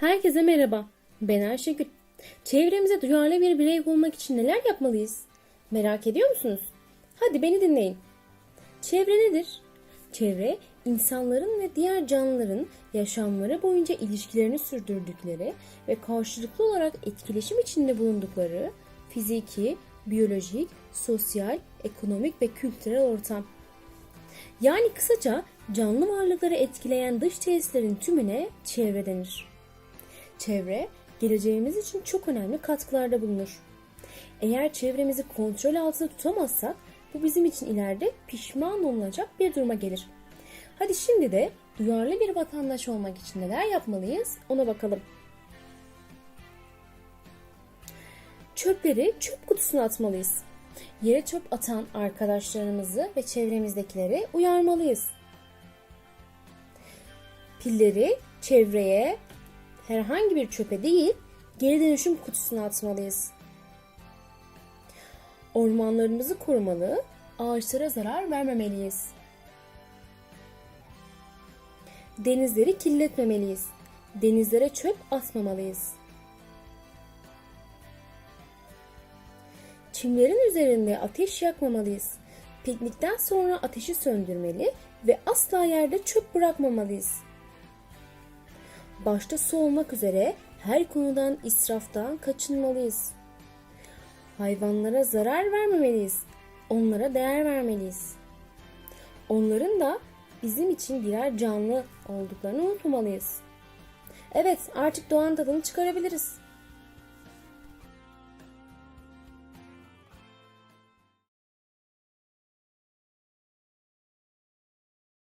Herkese merhaba. Ben Ayşegül. Çevremize duyarlı bir birey olmak için neler yapmalıyız? Merak ediyor musunuz? Hadi beni dinleyin. Çevre nedir? Çevre, insanların ve diğer canlıların yaşamları boyunca ilişkilerini sürdürdükleri ve karşılıklı olarak etkileşim içinde bulundukları fiziki, biyolojik, sosyal, ekonomik ve kültürel ortam. Yani kısaca canlı varlıkları etkileyen dış tesislerin tümüne çevre denir. Çevre, geleceğimiz için çok önemli katkılarda bulunur. Eğer çevremizi kontrol altında tutamazsak bu bizim için ileride pişman olunacak bir duruma gelir. Hadi şimdi de duyarlı bir vatandaş olmak için neler yapmalıyız ona bakalım. Çöpleri çöp kutusuna atmalıyız. Yere çöp atan arkadaşlarımızı ve çevremizdekileri uyarmalıyız. Pilleri çevreye herhangi bir çöpe değil, geri dönüşüm kutusuna atmalıyız. Ormanlarımızı korumalı, ağaçlara zarar vermemeliyiz. Denizleri kirletmemeliyiz. Denizlere çöp atmamalıyız. Çimlerin üzerinde ateş yakmamalıyız. Piknikten sonra ateşi söndürmeli ve asla yerde çöp bırakmamalıyız. Başta su olmak üzere her konudan israftan kaçınmalıyız. Hayvanlara zarar vermemeliyiz. Onlara değer vermeliyiz. Onların da bizim için birer canlı olduklarını unutmamalıyız. Evet, artık doğanın tadını çıkarabiliriz.